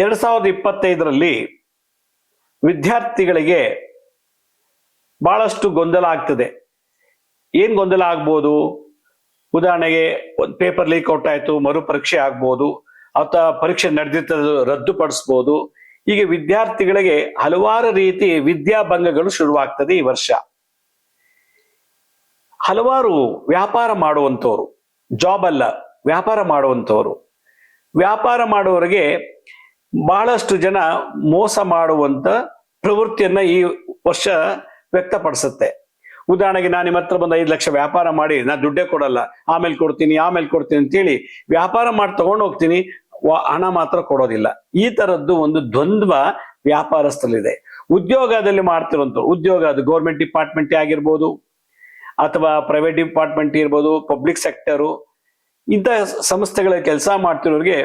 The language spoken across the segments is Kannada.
ಎರಡ್ ಸಾವಿರದ ಇಪ್ಪತ್ತೈದರಲ್ಲಿ ವಿದ್ಯಾರ್ಥಿಗಳಿಗೆ ಬಹಳಷ್ಟು ಗೊಂದಲ ಆಗ್ತದೆ. ಏನ್ ಗೊಂದಲ ಆಗ್ಬೋದು? ಉದಾಹರಣೆಗೆ ಒಂದು ಪೇಪರ್ ಲೀಕ್ ಔಟ್ ಆಯ್ತು, ಮರುಪರೀಕ್ಷೆ ಆಗ್ಬೋದು ಅಥವಾ ಪರೀಕ್ಷೆ ನಡೆದಿರ್ತದ ರದ್ದುಪಡಿಸ್ಬೋದು. ಹೀಗೆ ವಿದ್ಯಾರ್ಥಿಗಳಿಗೆ ಹಲವಾರು ರೀತಿ ವಿದ್ಯಾಭಂಗಗಳು ಶುರುವಾಗ್ತದೆ ಈ ವರ್ಷ. ಹಲವಾರು ವ್ಯಾಪಾರ ಮಾಡುವಂಥವ್ರು, ಜಾಬ್ ಅಲ್ಲ, ವ್ಯಾಪಾರ ಮಾಡುವಂಥವ್ರು. ವ್ಯಾಪಾರ ಮಾಡುವವರಿಗೆ ಬಹಳಷ್ಟು ಜನ ಮೋಸ ಮಾಡುವಂತ ಪ್ರವೃತ್ತಿಯನ್ನ ಈ ವರ್ಷ ವ್ಯಕ್ತಪಡಿಸುತ್ತೆ. ಉದಾಹರಣೆಗೆ ನಾನು ನಿಮ್ಮ ಹತ್ರ ಬಂದು ಐದು ಲಕ್ಷ ವ್ಯಾಪಾರ ಮಾಡಿ ನಾನು ದುಡ್ಡೇ ಕೊಡಲ್ಲ, ಆಮೇಲೆ ಕೊಡ್ತೀನಿ ಆಮೇಲೆ ಕೊಡ್ತೀನಿ ಅಂತೇಳಿ ವ್ಯಾಪಾರ ಮಾಡಿ ತಗೊಂಡು ಹೋಗ್ತೀನಿ ಹಣ ಮಾತ್ರ ಕೊಡೋದಿಲ್ಲ. ಈ ತರದ್ದು ಒಂದು ದ್ವಂದ್ವ ವ್ಯಾಪಾರಸ್ಥಲ್ಲಿದೆ ಉದ್ಯೋಗದಲ್ಲಿ ಮಾಡ್ತಿರುವಂತ ಉದ್ಯೋಗ ಅದು ಗೌರ್ಮೆಂಟ್ ಡಿಪಾರ್ಟ್ಮೆಂಟ್ ಆಗಿರ್ಬೋದು, ಅಥವಾ ಪ್ರೈವೇಟ್ ಡಿಪಾರ್ಟ್ಮೆಂಟ್ ಇರ್ಬೋದು ಪಬ್ಲಿಕ್ ಸೆಕ್ಟರು ಇಂಥ ಸಂಸ್ಥೆಗಳ ಕೆಲಸ ಮಾಡ್ತಿರೋರಿಗೆ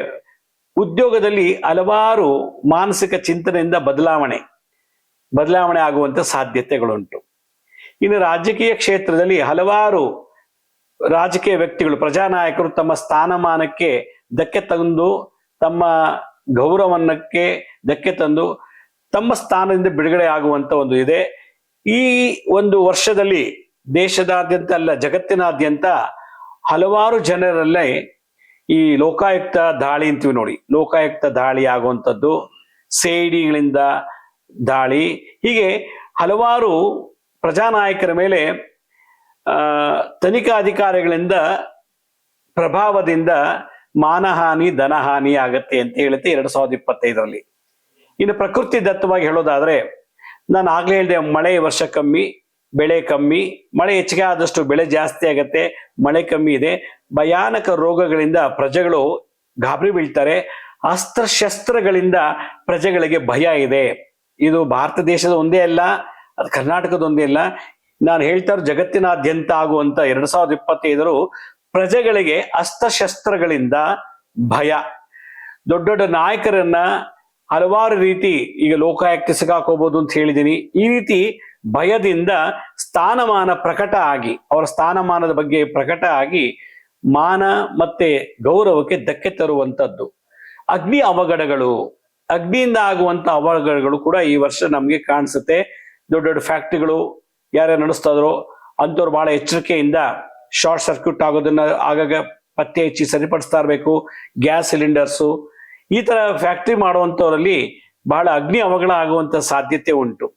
ಉದ್ಯೋಗದಲ್ಲಿ ಹಲವಾರು ಮಾನಸಿಕ ಚಿಂತನೆಯಿಂದ ಬದಲಾವಣೆ ಬದಲಾವಣೆ ಆಗುವಂತ ಸಾಧ್ಯತೆಗಳುಂಟು. ಇನ್ನು ರಾಜಕೀಯ ಕ್ಷೇತ್ರದಲ್ಲಿ ಹಲವಾರು ರಾಜಕೀಯ ವ್ಯಕ್ತಿಗಳು, ಪ್ರಜಾನಾಯಕರು ತಮ್ಮ ಸ್ಥಾನಮಾನಕ್ಕೆ ಧಕ್ಕೆ ತಂದು, ತಮ್ಮ ಗೌರವನ್ನಕ್ಕೆ ಧಕ್ಕೆ ತಂದು, ತಮ್ಮ ಸ್ಥಾನದಿಂದ ಬಿಡುಗಡೆ ಆಗುವಂತ ಒಂದು ಇದೆ. ಈ ಒಂದು ವರ್ಷದಲ್ಲಿ ದೇಶದಾದ್ಯಂತ ಅಲ್ಲ, ಜಗತ್ತಿನಾದ್ಯಂತ ಹಲವಾರು ಜನರಲ್ಲೇ ಈ ಲೋಕಾಯುಕ್ತ ದಾಳಿ ಅಂತೀವಿ ನೋಡಿ. ಲೋಕಾಯುಕ್ತ ದಾಳಿ ಆಗುವಂಥದ್ದು, ಸೇಡಿಗಳಿಂದ ದಾಳಿ. ಹೀಗೆ ಹಲವಾರು ಪ್ರಜಾನಾಯಕರ ಮೇಲೆ ತನಿಖಾ ಅಧಿಕಾರಿಗಳಿಂದ ಪ್ರಭಾವದಿಂದ ಮಾನಹಾನಿ ಧನಹಾನಿ ಆಗತ್ತೆ ಅಂತ ಹೇಳುತ್ತೆ ಎರಡು ಸಾವಿರದ ಇಪ್ಪತ್ತೈದರಲ್ಲಿ. ಇನ್ನು ಪ್ರಕೃತಿ ದತ್ತವಾಗಿ ಹೇಳೋದಾದ್ರೆ, ನಾನು ಆಗ್ಲೇ ಹೇಳಿದೆ, ಮಳೆ ವರ್ಷ ಕಮ್ಮಿ, ಬೆಳೆ ಕಮ್ಮಿ. ಮಳೆ ಹೆಚ್ಚಿಗೆ ಆದಷ್ಟು ಬೆಳೆ ಜಾಸ್ತಿ ಆಗತ್ತೆ, ಮಳೆ ಕಮ್ಮಿ ಇದೆ. ಭಯಾನಕ ರೋಗಗಳಿಂದ ಪ್ರಜೆಗಳು ಗಾಬರಿ ಬೀಳ್ತಾರೆ. ಅಸ್ತ್ರಶಸ್ತ್ರಗಳಿಂದ ಪ್ರಜೆಗಳಿಗೆ ಭಯ ಇದೆ. ಇದು ಭಾರತ ದೇಶದ ಒಂದೇ ಅಲ್ಲ, ಅದು ಕರ್ನಾಟಕದ ಒಂದೇ ಅಲ್ಲ. ನಾನು ಹೇಳ್ತಾ ಇರೋ ಜಗತ್ತಿನಾದ್ಯಂತ ಆಗುವಂತ ಎರಡ್ ಸಾವಿರದ ಇಪ್ಪತ್ತೈದರು ಪ್ರಜೆಗಳಿಗೆ ಅಸ್ತ್ರಶಸ್ತ್ರಗಳಿಂದ ಭಯ. ದೊಡ್ಡ ದೊಡ್ಡ ನಾಯಕರನ್ನ ಹಲವಾರು ರೀತಿ ಈಗ ಲೋಕಾಯುಕ್ತ ಸಿಗಾಕೋಬಹುದು ಅಂತ ಹೇಳಿದೀನಿ ಈ ರೀತಿ ಭಯದಿಂದ ಸ್ಥಾನಮಾನ ಪ್ರಕಟ ಆಗಿ, ಅವರ ಸ್ಥಾನಮಾನದ ಬಗ್ಗೆ ಪ್ರಕಟ ಆಗಿ ಮಾನ ಮತ್ತೆ ಗೌರವಕ್ಕೆ ಧಕ್ಕೆ ತರುವಂತದ್ದು. ಅಗ್ನಿ ಅವಘಡಗಳು, ಅಗ್ನಿಯಿಂದ ಆಗುವಂತ ಅವಘಡಗಳು ಕೂಡ ಈ ವರ್ಷ ನಮಗೆ ಕಾಣಿಸುತ್ತೆ. ದೊಡ್ಡ ದೊಡ್ಡ ಫ್ಯಾಕ್ಟ್ರಿಗಳು ಯಾರ್ಯಾರು ನಡೆಸ್ತಾ ಇದ್ರು ಅಂಥವ್ರು ಬಹಳ ಎಚ್ಚರಿಕೆಯಿಂದ ಶಾರ್ಟ್ ಸರ್ಕ್ಯೂಟ್ ಆಗೋದನ್ನ ಆಗಾಗ ಪತ್ತೆ ಹಚ್ಚಿ ಸರಿಪಡಿಸ್ತಾ ಇರಬೇಕು. ಗ್ಯಾಸ್ ಸಿಲಿಂಡರ್ಸು, ಈ ತರ ಫ್ಯಾಕ್ಟ್ರಿ ಮಾಡುವಂಥವರಲ್ಲಿ ಬಹಳ ಅಗ್ನಿ ಅವಘಡ ಆಗುವಂತ ಸಾಧ್ಯತೆ ಉಂಟು.